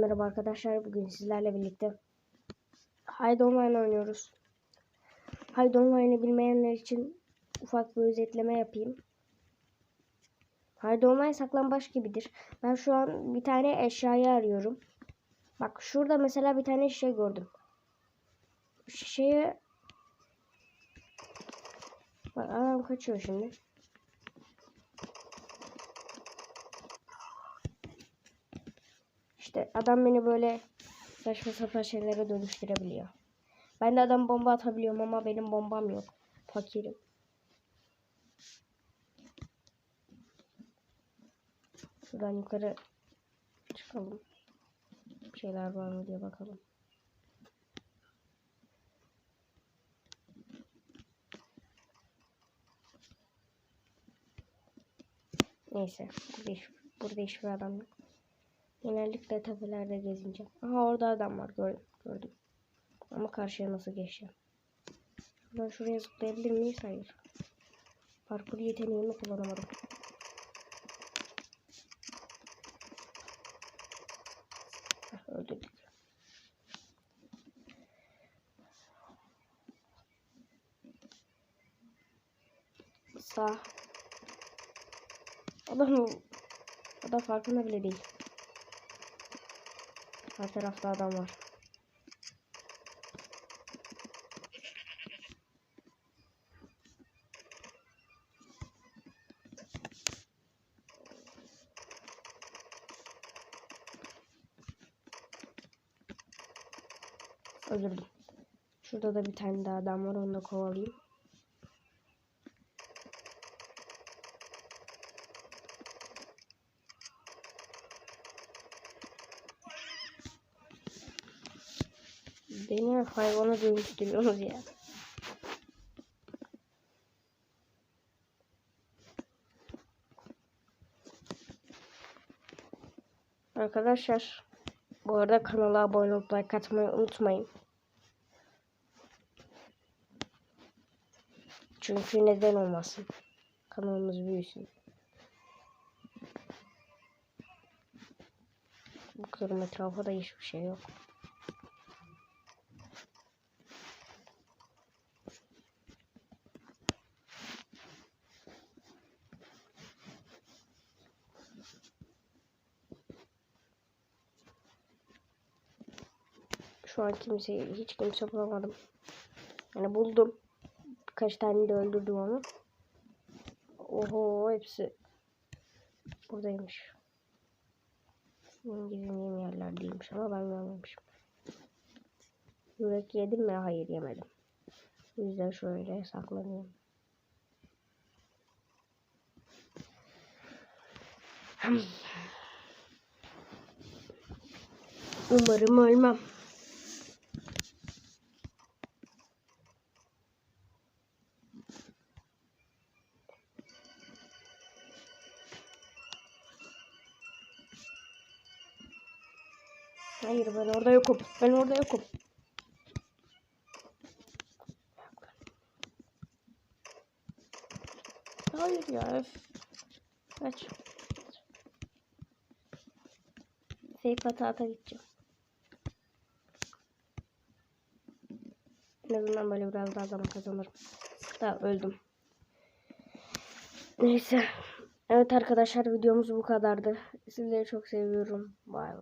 merhaba arkadaşlar. Bugün sizlerle birlikte Haydi Online oynuyoruz. Haydi Online'ı bilmeyenler için ufak bir özetleme yapayım. Haydi Online saklambaç gibidir. Ben şu an bir tane eşyayı arıyorum. Bak şurada mesela bir tane şişe gördüm. Şişeye Bak adam kaçıyor şimdi. İşte adam beni böyle saçma sapan şeylere dönüştürebiliyor. Ben de adam bomba atabiliyorum ama benim bombam yok. Fakirim. Şuradan yukarı çıkalım. Bir şeyler var mı diye bakalım. Neyse. Burada, hiç, burada hiçbir adam yok. Genellikle tepelerde gezince. Aha orada adam var gördüm. gördüm. Ama karşıya nasıl geçeceğim? Şuradan şuraya zıplayabilir miyiz? Hayır. Parkur yeteneğimi kullanamadım. Heh, öldürdük. Sağ. Adam Adam farkında bile değil. Her tarafta adam var. Öldürdüm. Şurada da bir tane daha adam var. Onu da kovalayayım. Beni hayvana dönüştürüyorsunuz ya. Arkadaşlar bu arada kanala abone olup like atmayı unutmayın. Çünkü neden olmasın? Kanalımız büyüsün. Bakıyorum etrafa da hiçbir şey yok. An kimseyi hiç kimse bulamadım. Yani buldum. Birkaç tane de öldürdüm onu. Oho hepsi buradaymış. Benim gizlediğim yerlerdeymiş ama ben görmemişim. Yürek yedim mi? Hayır yemedim. O şöyle saklanıyorum. Umarım ölmem. Hayır ben orada yokum. Ben orada yokum. Hayır ya. öf. Kaç. Fake ata ata gideceğim. En azından böyle biraz daha zaman kazanırım. Da öldüm. Neyse. Evet arkadaşlar videomuz bu kadardı. Sizleri çok seviyorum. Bay bay.